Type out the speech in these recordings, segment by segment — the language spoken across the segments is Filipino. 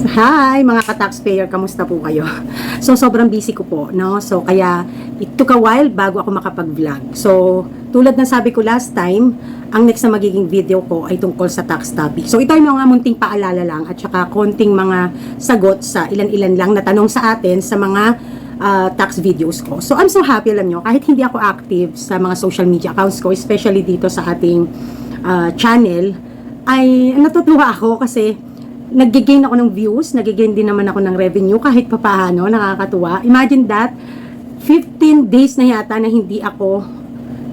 Hi mga ka-taxpayer, kamusta po kayo? So sobrang busy ko po, no? So kaya it took a while bago ako makapag-vlog. So tulad ng sabi ko last time, ang next na magiging video ko ay tungkol sa tax topic. So ito ay mga munting paalala lang at saka konting mga sagot sa ilan-ilan lang na tanong sa atin sa mga uh, tax videos ko. So I'm so happy alam nyo, kahit hindi ako active sa mga social media accounts ko, especially dito sa ating uh, channel, ay natutuwa ako kasi nag-gain ako ng views, nag-gain din naman ako ng revenue kahit papaano, nakakatuwa. Imagine that, 15 days na yata na hindi ako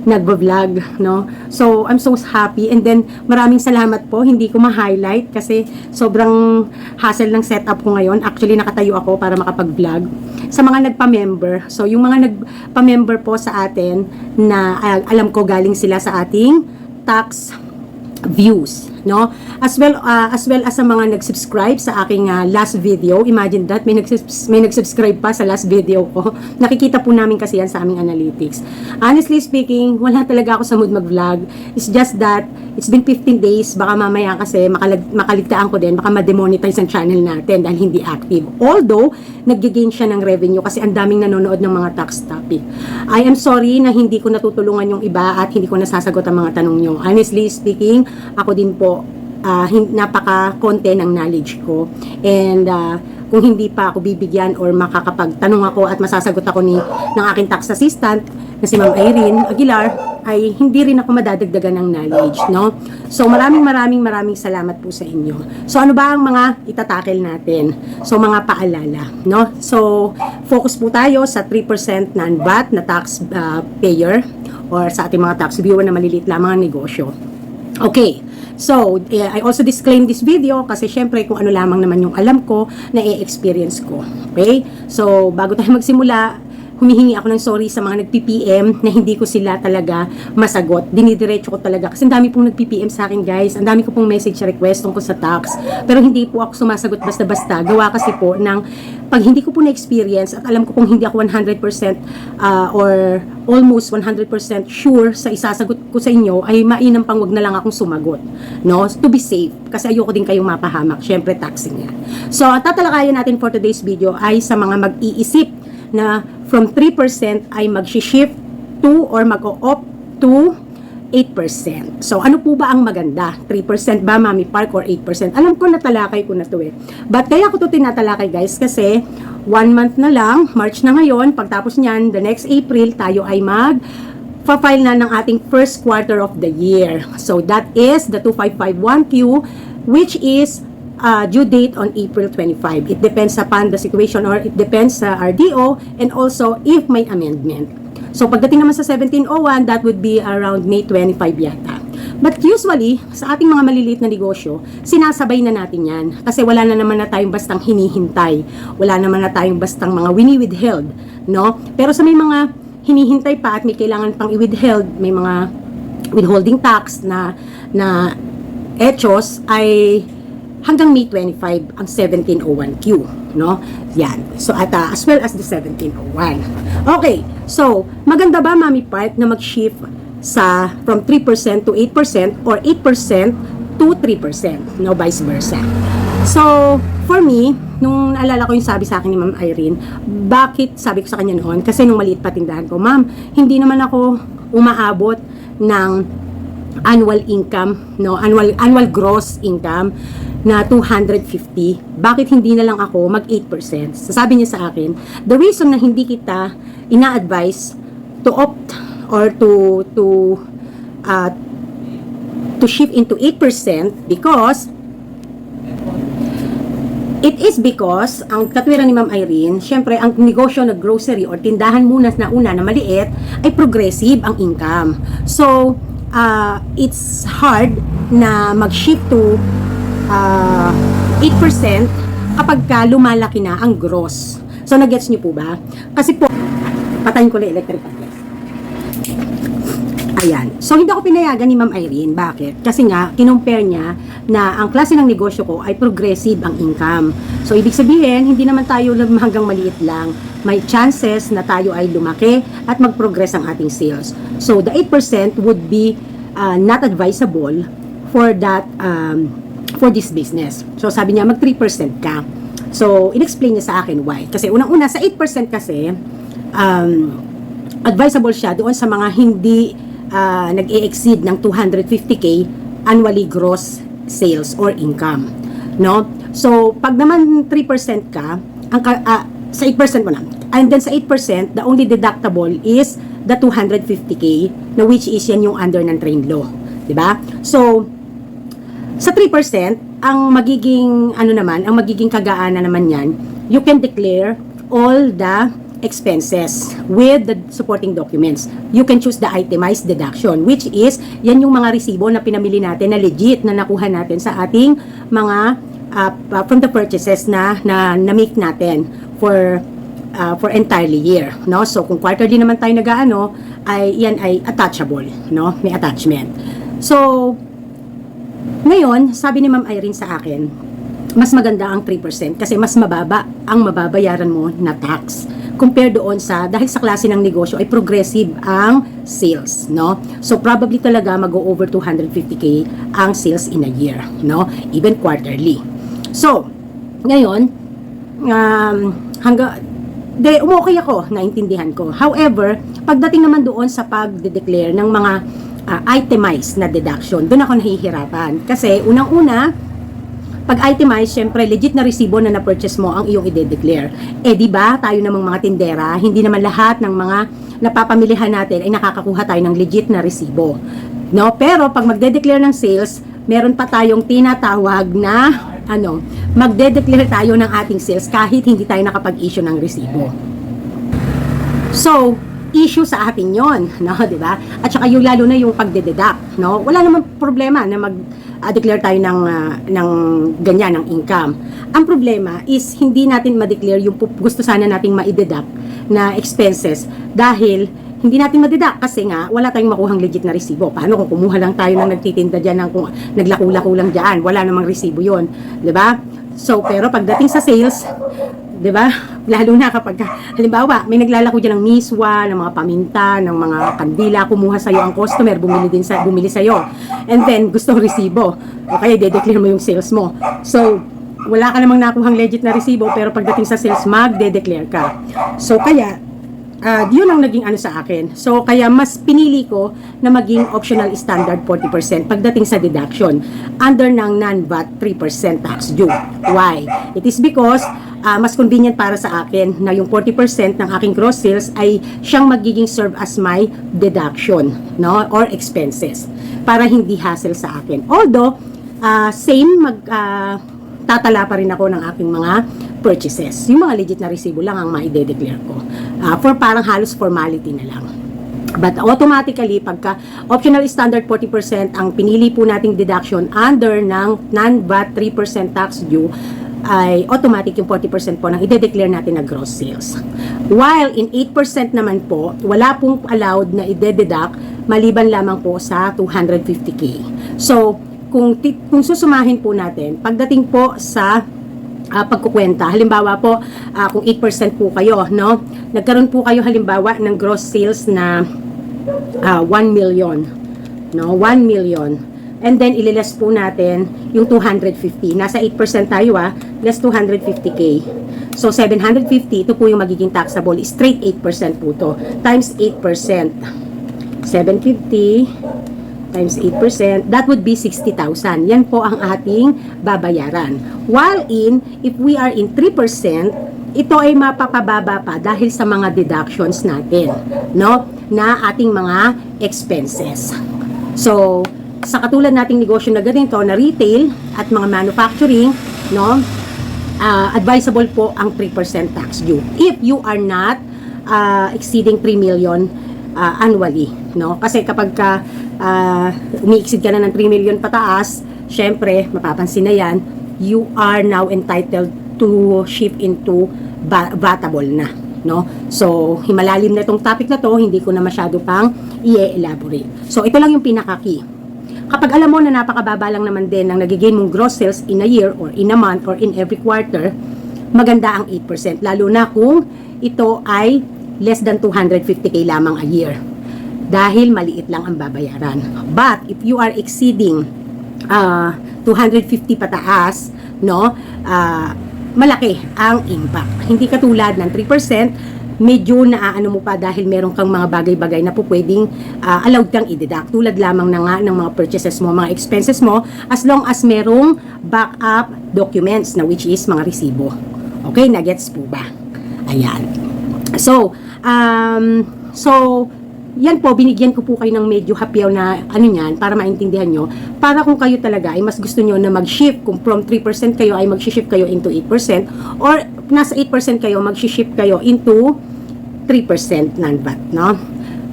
nagbo-vlog, no? So, I'm so happy. And then, maraming salamat po. Hindi ko ma-highlight kasi sobrang hassle ng setup ko ngayon. Actually, nakatayo ako para makapag-vlog. Sa mga nagpa-member, so yung mga nagpa-member po sa atin na alam ko galing sila sa ating tax views no? As well uh, as well as sa mga nag-subscribe sa aking uh, last video imagine that may nag may nag-subscribe pa sa last video ko. Nakikita po namin kasi yan sa aming analytics. Honestly speaking wala talaga ako sa mood mag-vlog. It's just that it's been 15 days. Baka mamaya kasi makalag, makaligtaan ko din. Baka ma-demonetize ang channel natin dahil hindi active. Although nag-gain siya ng revenue kasi ang daming nanonood ng mga tax topic. I am sorry na hindi ko natutulungan yung iba at hindi ko nasasagot ang mga tanong nyo. Honestly speaking ako din po uh, napaka-konti ng knowledge ko. And uh, kung hindi pa ako bibigyan or makakapagtanong ako at masasagot ako ni ng aking tax assistant na si Ma'am Irene Aguilar ay hindi rin ako madadagdagan ng knowledge, no? So maraming maraming maraming salamat po sa inyo. So ano ba ang mga itatakel natin? So mga paalala, no? So focus po tayo sa 3% non-VAT na tax uh, payer or sa ating mga tax viewer na maliliit lamang ang negosyo. Okay. So, eh, I also disclaim this video kasi syempre kung ano lamang naman yung alam ko na i-experience ko. Okay? So, bago tayo magsimula, humihingi ako ng sorry sa mga nag-PPM na hindi ko sila talaga masagot. Dinidiretso ko talaga. Kasi ang dami pong nag-PPM sa akin guys. Ang dami ko pong message request tungkol sa tax. Pero hindi po ako sumasagot basta-basta. Gawa kasi po ng pag hindi ko po na-experience at alam ko pong hindi ako 100% uh, or almost 100% sure sa isasagot ko sa inyo ay mainam pang wag na lang akong sumagot. No? To be safe. Kasi ayoko din kayong mapahamak. Syempre taxing yan. So, tatalakayan natin for today's video ay sa mga mag-iisip na from 3% ay mag-shift to or mag-opt to 8%. So, ano po ba ang maganda? 3% ba, Mami Park, or 8%? Alam ko natalakay ko na to eh. But kaya ko to tinatalakay guys kasi one month na lang, March na ngayon, pagtapos niyan, the next April, tayo ay mag file na ng ating first quarter of the year. So, that is the 2551Q, which is uh, due date on April 25. It depends upon the situation or it depends sa RDO and also if may amendment. So pagdating naman sa 1701, that would be around May 25 yata. But usually, sa ating mga maliliit na negosyo, sinasabay na natin yan. Kasi wala na naman na tayong bastang hinihintay. Wala naman na tayong bastang mga wini-withheld. No? Pero sa may mga hinihintay pa at may kailangan pang i-withheld, may mga withholding tax na na etos ay hanggang May 25 ang 1701Q, no? Yan. So at uh, as well as the 1701. Okay. So, maganda ba Mami Park na mag-shift sa from 3% to 8% or 8% to 3%, no vice versa. So, for me, nung naalala ko yung sabi sa akin ni Ma'am Irene, bakit sabi ko sa kanya noon? Kasi nung maliit pa tindahan ko, Ma'am, hindi naman ako umaabot ng annual income, no, annual annual gross income na 250. Bakit hindi na lang ako mag 8%? Sasabi niya sa akin, the reason na hindi kita ina-advise to opt or to to uh, to shift into 8% because It is because, ang katwiran ni Ma'am Irene, syempre, ang negosyo na grocery or tindahan muna na una na maliit, ay progressive ang income. So, uh, it's hard na mag-shift to uh, 8% kapag ka lumalaki na ang gross. So, nag-gets niyo po ba? Kasi po, patayin ko na electric fan. Ayan. So, hindi ako pinayagan ni Ma'am Irene. Bakit? Kasi nga, kinumpare niya na ang klase ng negosyo ko ay progressive ang income. So, ibig sabihin, hindi naman tayo hanggang maliit lang. May chances na tayo ay lumaki at mag-progress ang ating sales. So, the 8% would be uh, not advisable for that um, for this business. So sabi niya mag 3% ka. So inexplain niya sa akin why. Kasi unang-una sa 8% kasi um, advisable siya doon sa mga hindi ah, nag-e-exceed ng 250k annually gross sales or income. No? So, pag naman 3% ka, ang ah, sa 8% mo na. And then sa 8%, the only deductible is the 250k na which is yan yung under ng train law. 'Di ba? So, sa 3%, ang magiging ano naman, ang magiging kagaanan naman yan, you can declare all the expenses with the supporting documents. You can choose the itemized deduction which is yan yung mga resibo na pinamili natin na legit na nakuha natin sa ating mga uh, from the purchases na na, na make natin for uh, for entirely year, no? So kung quarterly naman tayo nag-aano, ay yan ay attachable, no? May attachment. So ngayon, sabi ni Ma'am Irene sa akin, mas maganda ang 3% kasi mas mababa ang mababayaran mo na tax compared doon sa dahil sa klase ng negosyo ay progressive ang sales no? So probably talaga mag-go over 250k ang sales in a year no? Even quarterly. So ngayon um, hangga de umokay ako naintindihan ko. However pagdating naman doon sa pagde-declare ng mga ah, itemized na deduction doon ako nahihirapan. Kasi unang-una pag itemize, syempre, legit na resibo na na-purchase mo ang iyong ide-declare. Eh, di ba, tayo namang mga tindera, hindi naman lahat ng mga napapamilihan natin ay nakakakuha tayo ng legit na resibo. No? Pero, pag magde-declare ng sales, meron pa tayong tinatawag na, ano, magde-declare tayo ng ating sales kahit hindi tayo nakapag-issue ng resibo. So, issue sa atin yon, no, 'di ba? At saka yung lalo na yung pagdededuct, no? Wala namang problema na mag ah, declare tayo ng ah, ng ganyan ng income. Ang problema is hindi natin ma-declare yung gusto sana nating ma-deduct na expenses dahil hindi natin ma-deduct kasi nga wala tayong makuhang legit na resibo. Paano kung kumuha lang tayo ng nagtitinda diyan ng kung naglako-lako lang diyan, wala namang resibo 'yon, 'di ba? So, pero pagdating sa sales, 'di ba? Lalo na kapag halimbawa, may naglalako diyan ng miswa, ng mga paminta, ng mga kandila, kumuha sa ang customer, bumili din sa bumili sa And then gusto ng resibo. O kaya de-declare mo yung sales mo. So, wala ka namang nakuhang legit na resibo pero pagdating sa sales magde-declare ka. So, kaya Ah, yun ang naging ano sa akin. So, kaya mas pinili ko na maging optional standard 40% pagdating sa deduction under ng non-VAT 3% tax due. Why? It is because ah, mas convenient para sa akin na yung 40% ng aking gross sales ay siyang magiging serve as my deduction no or expenses para hindi hassle sa akin. Although, ah, same mag ah, tatala pa rin ako ng aking mga purchases. Yung mga legit na resibo lang ang maide-declare ko. Ah, for parang halos formality na lang. But automatically, pagka optional standard 40% ang pinili po nating deduction under ng non-VAT 3% tax due, ay automatic yung 40% po nang ide-declare natin na gross sales. While in 8% naman po, wala pong allowed na ide-deduct maliban lamang po sa 250k. So, kung, kung susumahin po natin, pagdating po sa ah, pagkukwenta. Halimbawa po, ah, kung 8% po kayo, no? Nagkaroon po kayo halimbawa ng gross sales na ah, 1 million. No? 1 million. And then, ililas po natin yung 250. Nasa 8% tayo ah, less 250k. So, 750, ito po yung magiging taxable. Straight 8% po to. Times 8%. 750 times 8%, that would be 60,000. Yan po ang ating babayaran. While in, if we are in 3%, ito ay mapapababa pa dahil sa mga deductions natin, no? Na ating mga expenses. So, sa katulad nating negosyo na ganito, na retail at mga manufacturing, no? ah, advisable po ang 3% tax due. If you are not ah, exceeding 3 million ah, annually, no? Kasi kapag ka uh, umi-exceed ka na ng 3 million pataas, syempre, mapapansin na yan, you are now entitled to shift into vatable na, no? So, himalalim na itong topic na to, hindi ko na masyado pang i-elaborate. So, ito lang yung pinaka-key. Kapag alam mo na napakababa lang naman din ang nagigain mong gross sales in a year or in a month or in every quarter, maganda ang 8%. Lalo na kung ito ay less than 250k lamang a year. Dahil maliit lang ang babayaran. But if you are exceeding ah, 250 pataas, no? Ah, malaki ang impact. Hindi katulad ng 3%, medyo naaano mo pa dahil meron kang mga bagay-bagay na po pwedeng ah, allowed kang i-deduct. Tulad lamang na nga ng mga purchases mo, mga expenses mo, as long as merong backup documents na which is mga resibo. Okay, nagets po ba? Ayan. So, um, so, yan po, binigyan ko po kayo ng medyo hapyaw na ano yan, para maintindihan nyo. Para kung kayo talaga ay mas gusto nyo na mag-shift, kung from 3% kayo ay mag-shift kayo into 8%, or nasa 8% kayo, mag-shift kayo into 3% non-VAT, no?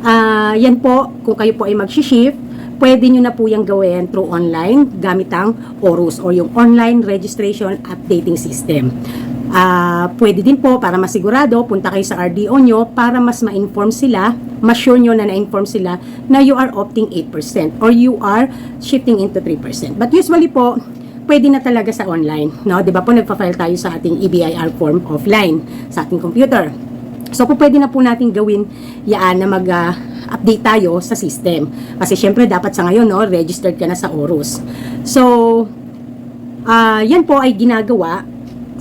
Ah, yan po, kung kayo po ay mag-shift, pwede nyo na po yung gawin through online gamit ang ORUS or yung Online Registration Updating System. Ah, pwede din po para masigurado, punta kayo sa RDO nyo para mas ma-inform sila, mas sure nyo na na-inform sila na you are opting 8% or you are shifting into 3%. But usually po, pwede na talaga sa online. No? Di ba po nagpa-file tayo sa ating EBIR form offline sa ating computer. So, po pwede na po natin gawin yaan na mag-update tayo sa system. Kasi syempre, dapat sa ngayon, no, registered ka na sa ORUS. So, ah yan po ay ginagawa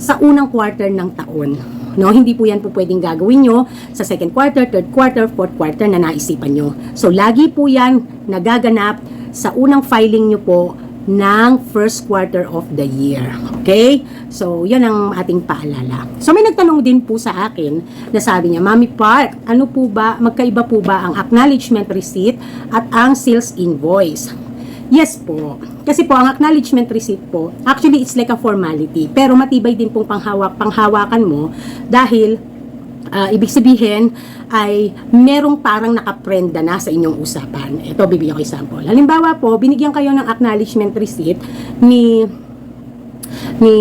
sa unang quarter ng taon. No, hindi po yan po pwedeng gagawin nyo sa second quarter, third quarter, fourth quarter na naisipan nyo. So, lagi po yan nagaganap sa unang filing nyo po ng first quarter of the year. Okay? So, yan ang ating paalala. So, may nagtanong din po sa akin na sabi niya, Mami Park, ano po ba, magkaiba po ba ang acknowledgement receipt at ang sales invoice? Yes po. Kasi po, ang acknowledgement receipt po, actually, it's like a formality. Pero matibay din pong panghawak, panghawakan mo dahil Ah, ibig sabihin ay merong parang nakaprenda na sa inyong usapan. Ito, bibigyan ko example. Halimbawa po, binigyan kayo ng acknowledgement receipt ni ni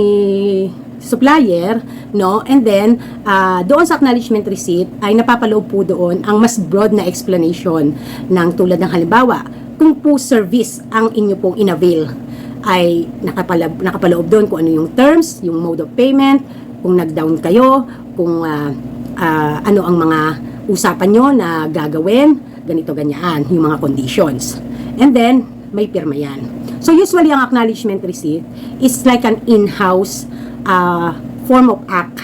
supplier, no? And then, ah, doon sa acknowledgement receipt ay napapaloob po doon ang mas broad na explanation ng tulad ng halimbawa, kung po service ang inyo pong inavail ay nakapalab, nakapaloob doon kung ano yung terms, yung mode of payment, kung nag-down kayo, kung ah, ah, ano ang mga usapan nyo na gagawin, ganito ganyan, yung mga conditions. And then, may pirma yan. So usually ang acknowledgement receipt is like an in-house ah, form of act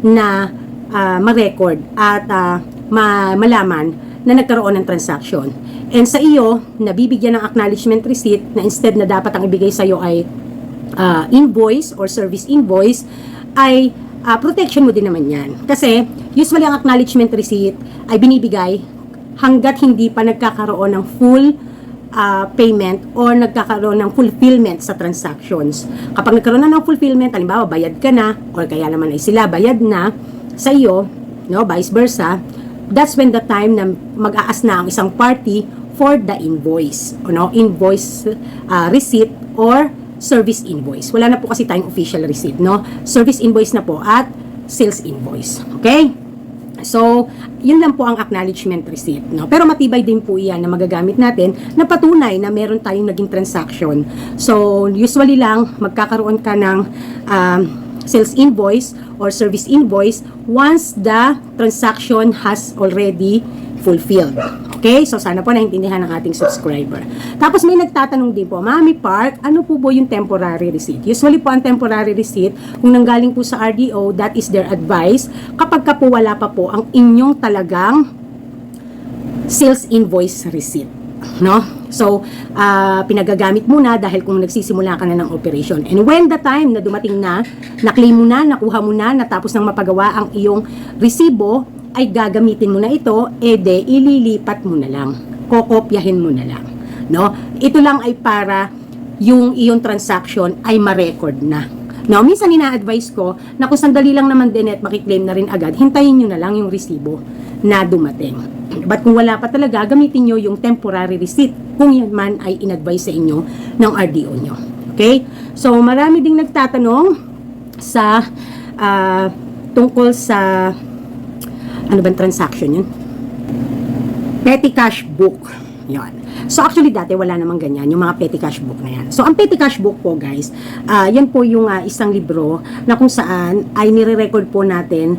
na ah, ma-record at ah, ma- malaman na nagkaroon ng transaction. And sa iyo, nabibigyan ng acknowledgement receipt na instead na dapat ang ibigay sa iyo ay ah, invoice or service invoice, ay ah, protection mo din naman yan. Kasi usually ang acknowledgement receipt ay binibigay hanggat hindi pa nagkakaroon ng full ah, payment or nagkakaroon ng fulfillment sa transactions. Kapag nagkaroon na ng fulfillment, halimbawa bayad ka na or kaya naman ay sila bayad na sa iyo, no, vice versa, that's when the time na mag-aas na ang isang party for the invoice, no, invoice ah, receipt or service invoice. Wala na po kasi tayong official receipt, no? Service invoice na po at sales invoice. Okay? So, yun lang po ang acknowledgement receipt. No? Pero matibay din po iyan na magagamit natin na patunay na meron tayong naging transaction. So, usually lang, magkakaroon ka ng um, sales invoice or service invoice once the transaction has already fulfilled. Okay? So, sana po naintindihan ng ating subscriber. Tapos, may nagtatanong din po, Mami Park, ano po po yung temporary receipt? Usually po, ang temporary receipt, kung nanggaling po sa RDO, that is their advice. Kapag ka po wala pa po ang inyong talagang sales invoice receipt. No? So, ah, pinagagamit muna dahil kung nagsisimula ka na ng operation. And when the time na dumating na, na-claim mo na, nakuha mo na, natapos ng mapagawa ang iyong resibo, ay gagamitin mo na ito, ede ililipat mo na lang. Kokopyahin mo na lang. No? Ito lang ay para yung iyong transaction ay ma-record na. No, minsan ina-advise ko na kung sandali lang naman din at makiklaim na rin agad, hintayin nyo na lang yung resibo na dumating. But kung wala pa talaga, gamitin nyo yung temporary receipt kung yan man ay in-advise sa inyo ng RDO nyo. Okay? So, marami ding nagtatanong sa ah, tungkol sa ano bang transaction yun? Petty cash book. Yan. So actually dati wala namang ganyan, yung mga petty cash book na yan. So ang petty cash book po guys, ah, yan po yung ah, isang libro na kung saan ay nire-record po natin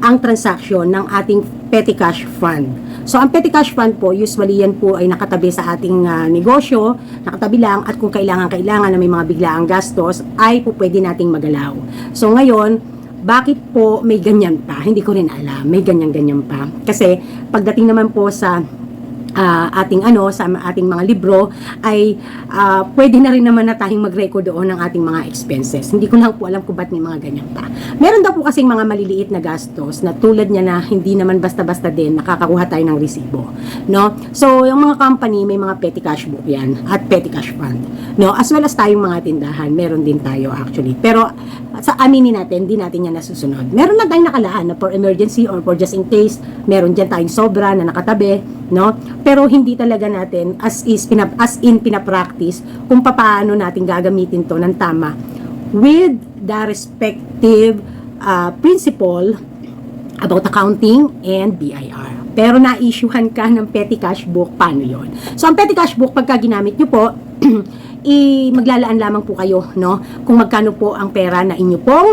ang transaction ng ating petty cash fund. So, ang petty cash fund po, usually yan po ay nakatabi sa ating ah, negosyo, nakatabi lang, at kung kailangan-kailangan na may mga biglaang gastos, ay po pwede nating magalaw. So, ngayon, bakit po may ganyan pa? Hindi ko rin alam. May ganyan-ganyan pa. Kasi, pagdating naman po sa ah, ating ano sa ating mga libro ay ah, pwede na rin naman na tayong mag-record doon ng ating mga expenses. Hindi ko lang po alam kung ba't may mga ganyan pa. Meron daw po kasing mga maliliit na gastos na tulad niya na hindi naman basta-basta din nakakakuha tayo ng resibo, no? So, yung mga company may mga petty cash book 'yan at petty cash fund, no? As well as tayong mga tindahan, meron din tayo actually. Pero sa aminin natin, hindi natin yan nasusunod. Meron na tayong nakalaan na for emergency or for just in case, meron dyan tayong sobra na nakatabi, no? Pero hindi talaga natin as is pinap as in pinapractice kung paano natin gagamitin to ng tama with the respective uh, principle about accounting and BIR. Pero na-issuehan ka ng petty cash book, paano yon? So, ang petty cash book, pagka ginamit nyo po, i maglalaan lamang po kayo, no? Kung magkano po ang pera na inyo pong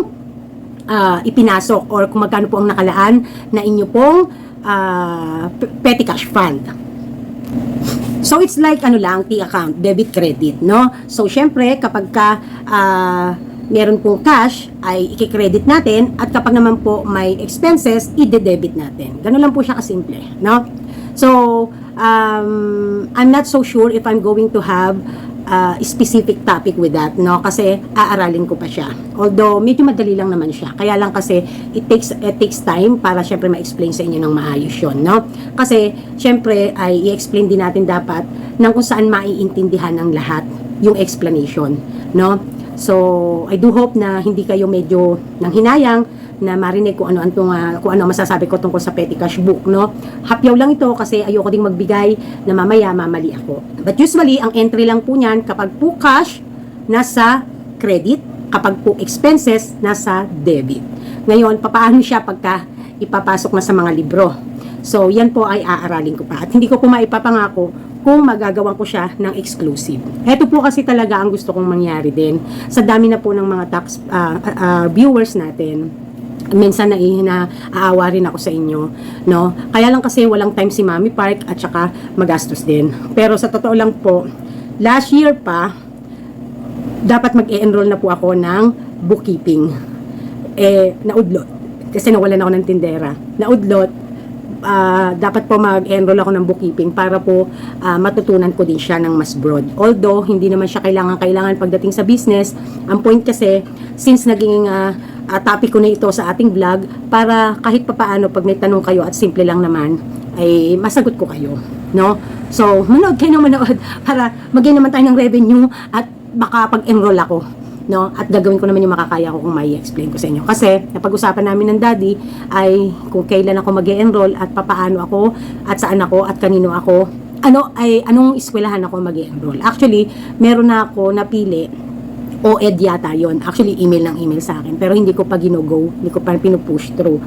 ah, ipinasok or kung magkano po ang nakalaan na inyo pong p- petty cash fund. So it's like ano lang, T-account, debit credit, no? So syempre kapag ka ah, meron pong cash ay i-credit natin at kapag naman po may expenses, i-debit natin. Ganun lang po siya kasimple, no? So um, I'm not so sure if I'm going to have uh, specific topic with that, no? Kasi aaralin ko pa siya. Although medyo madali lang naman siya. Kaya lang kasi it takes it takes time para syempre ma-explain sa inyo ng maayos 'yon, no? Kasi syempre ay i-explain din natin dapat ng kung saan maiintindihan ng lahat yung explanation, no? So, I do hope na hindi kayo medyo nang hinayang na marinig kung ano antong ah, kung ano masasabi ko tungkol sa petty cash book no? Hapyaw lang ito kasi ayoko ding magbigay na mamaya mamali ako. But usually ang entry lang po niyan kapag po cash nasa credit. Kapag po expenses nasa debit. Ngayon papaano siya pagka ipapasok na sa mga libro? So yan po ay aaralin ko pa. At hindi ko po maipapangako kung magagawa ko siya ng exclusive. Ito po kasi talaga ang gusto kong mangyari din. Sa dami na po ng mga tax ah, ah, viewers natin, minsan na aawa rin ako sa inyo, no? Kaya lang kasi walang time si Mami Park at saka magastos din. Pero sa totoo lang po, last year pa, dapat mag-enroll na po ako ng bookkeeping. Eh, naudlot. Kasi nawalan ako ng tindera. Naudlot, ah, dapat po mag-enroll ako ng bookkeeping para po ah, matutunan ko din siya ng mas broad. Although, hindi naman siya kailangan-kailangan pagdating sa business. Ang point kasi, since naging ah, ah, topic ko na ito sa ating vlog, para kahit papaano pag may tanong kayo at simple lang naman, ay masagot ko kayo. No? So, manood kayo ng manood para mag naman tayo ng revenue at baka pag-enroll ako no? At gagawin ko naman yung makakaya ko kung may explain ko sa inyo. Kasi, napag-usapan namin ng daddy ay kung kailan ako mag enroll at papaano ako at saan ako at kanino ako ano ay anong eskwelahan ako mag enroll Actually, meron na ako napili o ed yata yon Actually, email ng email sa akin. Pero hindi ko pa gino-go. Hindi ko pa pinupush through.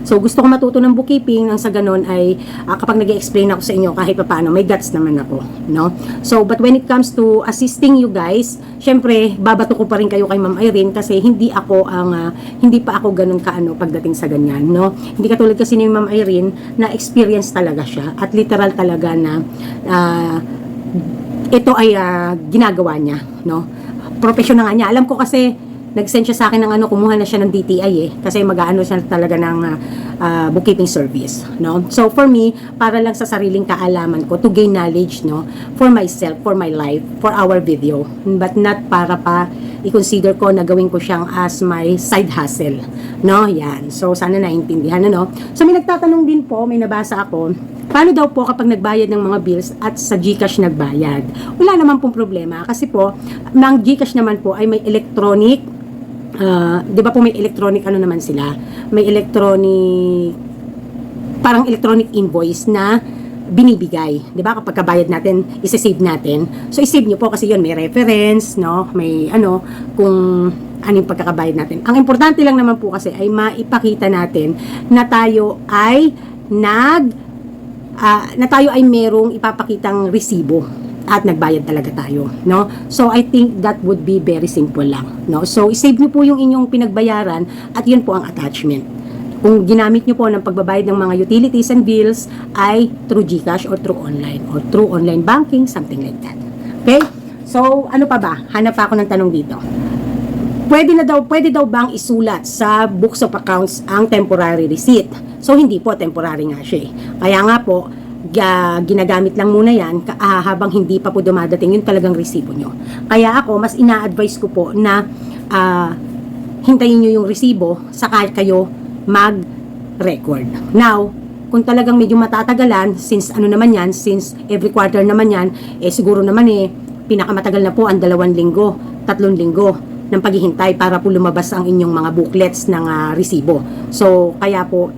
So, gusto ko matuto ng bookkeeping. Nang sa ganun ay, ah, kapag nag explain ako sa inyo, kahit pa paano, may guts naman ako. No? So, but when it comes to assisting you guys, syempre, babato ko pa rin kayo kay Ma'am Irene kasi hindi ako ang, ah, hindi pa ako ganun kaano pagdating sa ganyan. No? Hindi katulad kasi ni Ma'am Irene na experience talaga siya at literal talaga na ah, ito ay ah, ginagawa niya, no? Professional nga niya. Alam ko kasi nag-send siya sa akin ng ano, kumuha na siya ng DTI eh. Kasi mag-ano siya talaga ng ah, bookkeeping service, no? So for me, para lang sa sariling kaalaman ko, to gain knowledge, no? For myself, for my life, for our video. But not para pa i-consider ko na gawin ko siyang as my side hustle, no? Yan. So sana naintindihan, ano? So may nagtatanong din po, may nabasa ako, Paano daw po kapag nagbayad ng mga bills at sa GCash nagbayad? Wala naman pong problema kasi po, ng GCash naman po ay may electronic ah, 'di ba po may electronic ano naman sila? May electronic parang electronic invoice na binibigay, 'di ba? Kapag kabayad natin, i-save natin. So i-save niyo po kasi 'yon may reference, no? May ano kung anong pagkakabayad natin. Ang importante lang naman po kasi ay maipakita natin na tayo ay nag ah, na tayo ay merong ipapakitang resibo at nagbayad talaga tayo, no? So I think that would be very simple lang, no? So i-save niyo po yung inyong pinagbayaran at yun po ang attachment. kung ginamit nyo po ng pagbabayad ng mga utilities and bills ay through GCash or through online or through online banking, something like that. Okay? So, ano pa ba? Hanap pa ako ng tanong dito. Pwede na daw, pwede daw bang isulat sa books of accounts ang temporary receipt? So, hindi po, temporary nga siya eh. Kaya nga po, ga, ginagamit lang muna yan ah, habang hindi pa po dumadating yung talagang resibo nyo. Kaya ako, mas ina-advise ko po na ah, hintayin nyo yung resibo saka kayo mag-record. Now, kung talagang medyo matatagalan, since ano naman yan, since every quarter naman yan, eh siguro naman eh, pinakamatagal na po ang dalawang linggo, tatlong linggo ng paghihintay para po lumabas ang inyong mga booklets ng ah, resibo. So, kaya po,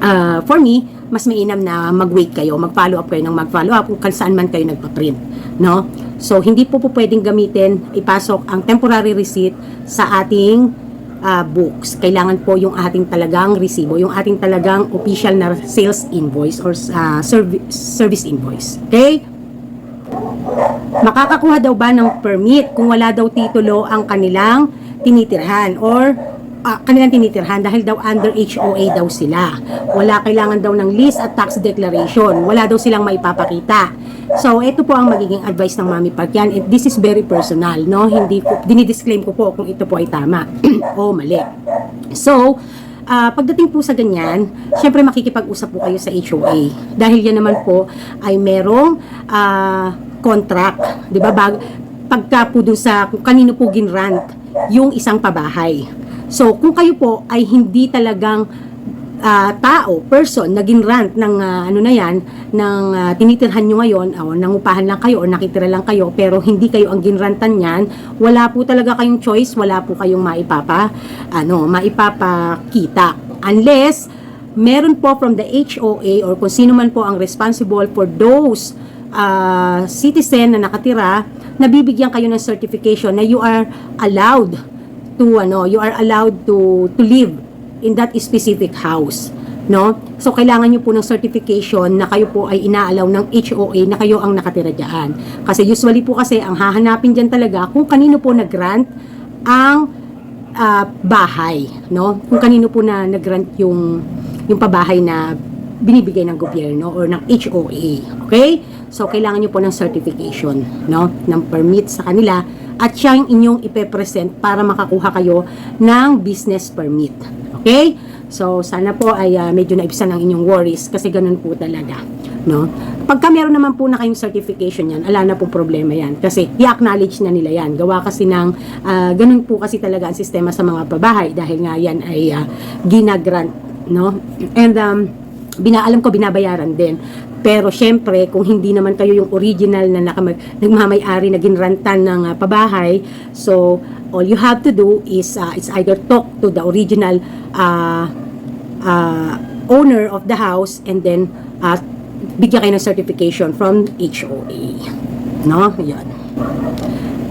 ah, for me, mas mainam na mag-wait kayo, mag-follow up kayo ng mag-follow up kung saan man kayo nagpa-print. No? So, hindi po po pwedeng gamitin, ipasok ang temporary receipt sa ating ah, books. Kailangan po yung ating talagang resibo, yung ating talagang official na sales invoice or ah, servi- service invoice. Okay? Makakakuha daw ba ng permit kung wala daw titulo ang kanilang tinitirhan or ah, kanilang tinitirhan dahil daw under HOA daw sila. Wala kailangan daw ng list at tax declaration. Wala daw silang maipapakita. So, ito po ang magiging advice ng Mami Park yan. And this is very personal, no? Hindi ko, dinidisclaim ko po kung ito po ay tama o mali. So, Ah, pagdating po sa ganyan, syempre makikipag-usap po kayo sa HOA. Dahil yan naman po ay merong ah, contract, 'di ba? Bag, pagka po dun sa kanino po ginrant yung isang pabahay. So, kung kayo po ay hindi talagang ah, tao, person, na ginrant ng ah, ano na yan, ng ah, tinitirhan nyo ngayon, o nangupahan lang kayo o nakitira lang kayo, pero hindi kayo ang ginrantan yan, wala po talaga kayong choice, wala po kayong maipapa, ano, maipapakita. Unless, meron po from the HOA or kung sino man po ang responsible for those ah, citizen na nakatira, nabibigyan kayo ng certification na you are allowed to ano, you are allowed to to live in that specific house, no? So kailangan niyo po ng certification na kayo po ay inaalaw ng HOA na kayo ang nakatira diyan. Kasi usually po kasi ang hahanapin diyan talaga kung kanino po nag-grant ang ah, bahay, no? Kung kanino po na nag-grant yung yung pabahay na binibigay ng gobyerno or ng HOA. Okay? So, kailangan nyo po ng certification, no? Ng permit sa kanila at siya yung inyong ipepresent para makakuha kayo ng business permit. Okay? So, sana po ay ah, medyo naibsan ang inyong worries kasi ganun po talaga. No? Pagka meron naman po na kayong certification yan, ala na po problema yan. Kasi i-acknowledge na nila yan. Gawa kasi ng, ah, ganun po kasi talaga ang sistema sa mga pabahay dahil nga yan ay ah, ginagrant. No? And um, binaalam ko binabayaran din. Pero syempre, kung hindi naman kayo yung original na nakamag, nagmamay-ari na ginrantan ng ah, pabahay, so all you have to do is uh, it's either talk to the original uh, uh, owner of the house and then uh, bigyan kayo ng certification from HOA. No? Yan.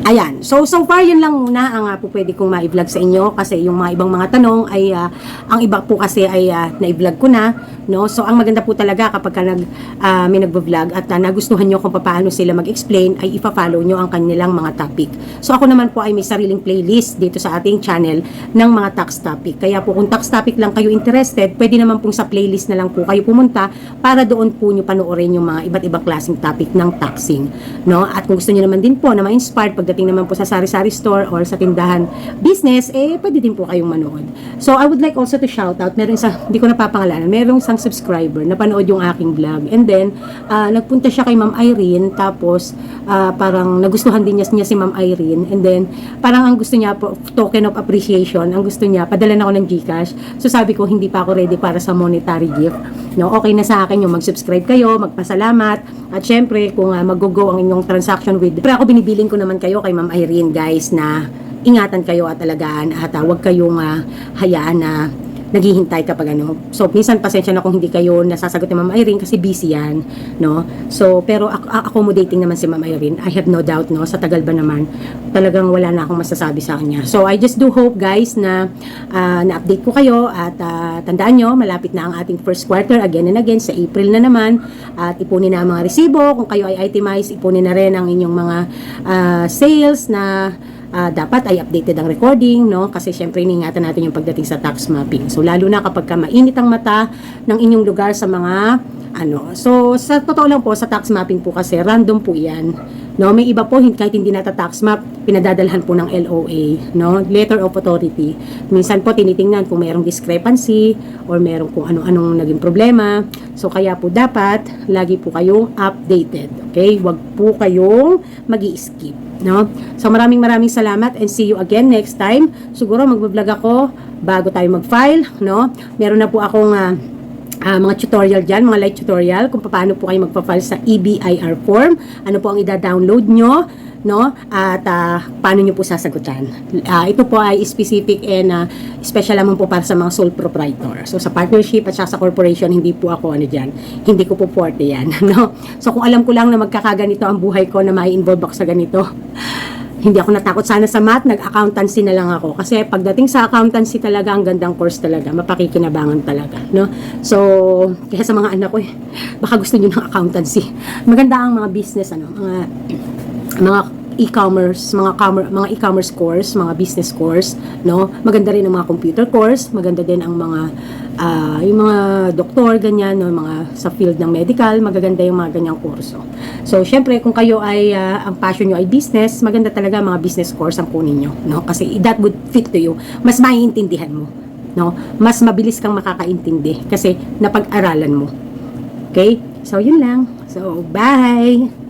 Ayan. So, so far, yun lang muna ang uh, po pwede kong ma-vlog sa inyo kasi yung mga ibang mga tanong ay, ah, ang iba po kasi ay uh, na-vlog ko na, no? So, ang maganda po talaga kapag ka nag, ah, may nagbo-vlog at ah, nagustuhan nyo kung paano sila mag-explain, ay ipa-follow nyo ang kanilang mga topic. So, ako naman po ay may sariling playlist dito sa ating channel ng mga tax topic. Kaya po kung tax topic lang kayo interested, pwede naman pong sa playlist na lang po kayo pumunta para doon po nyo panoorin yung mga iba't ibang klaseng topic ng taxing, no? At kung gusto nyo naman din po na ma-inspired pagdating naman po sa sari-sari store or sa tindahan business, eh, pwede din po kayong manood. So, I would like also to shout out, meron isang, hindi ko napapangalanan, merong isang subscriber na panood yung aking vlog. And then, ah, nagpunta siya kay Ma'am Irene, tapos, ah, parang nagustuhan din niya, niya si Ma'am Irene. And then, parang ang gusto niya po, token of appreciation, ang gusto niya, padala na ako ng Gcash. So, sabi ko, hindi pa ako ready para sa monetary gift. No, okay na sa akin yung mag-subscribe kayo, magpasalamat, at syempre, kung uh, mag-go ang inyong transaction with, pero ako binibiling ko naman kayo kay Ma'am Irene, guys, na ingatan kayo at alagaan at uh, huwag kayong uh, hayaan na naghihintay kapag ano. So, minsan pasensya na kung hindi kayo nasasagot ni Ma'am Irene kasi busy yan, no? So, pero ac- accommodating naman si Ma'am Irene. I have no doubt, no? Sa tagal ba naman, talagang wala na akong masasabi sa kanya. So, I just do hope, guys, na ah, na-update ko kayo at ah, tandaan nyo, malapit na ang ating first quarter again and again sa April na naman at ipunin na ang mga resibo. Kung kayo ay itemize, ipunin na rin ang inyong mga ah, sales na ah, dapat ay updated ang recording, no? Kasi syempre iniingatan natin yung pagdating sa tax mapping. So lalo na kapag ka mainit ang mata ng inyong lugar sa mga ano. So sa totoo lang po sa tax mapping po kasi random po 'yan. No, may iba po kahit hindi nata tax map, pinadadalhan po ng LOA, no? Letter of authority. Minsan po tinitingnan kung mayroong discrepancy or mayroong kung ano-anong naging problema. So kaya po dapat lagi po kayong updated, okay? Huwag po kayong magi-skip, no? So maraming maraming salamat and see you again next time. Siguro magbablog ako bago tayo mag-file, no? Meron na po akong ah, ah, mga tutorial dyan, mga light tutorial kung paano po kayo magpa-file sa EBIR form, ano po ang ida-download nyo, no? At ah, paano nyo po sasagutan. Ah, ito po ay specific and ah, special naman po para sa mga sole proprietor. So sa partnership at sa corporation, hindi po ako ano dyan, hindi ko po forte yan, no? So kung alam ko lang na magkakaganito ang buhay ko na may involve ako sa ganito, hindi ako natakot sana sa math, nag-accountancy na lang ako. Kasi pagdating sa accountancy talaga, ang gandang course talaga, mapakikinabangan talaga, no? So, kaya sa mga anak ko, eh, baka gusto niyo ng accountancy. Maganda ang mga business, ano, mga, mga e-commerce, mga commer- mga e-commerce course, mga business course, no? Maganda rin ang mga computer course, maganda din ang mga ah, yung mga doktor ganyan, no, mga sa field ng medical, magaganda yung mga ganyang kurso. So, syempre kung kayo ay ah, ang passion nyo ay business, maganda talaga mga business course ang kunin nyo, no? Kasi that would fit to you. Mas maiintindihan mo, no? Mas mabilis kang makakaintindi kasi napag-aralan mo. Okay? So, yun lang. So, bye!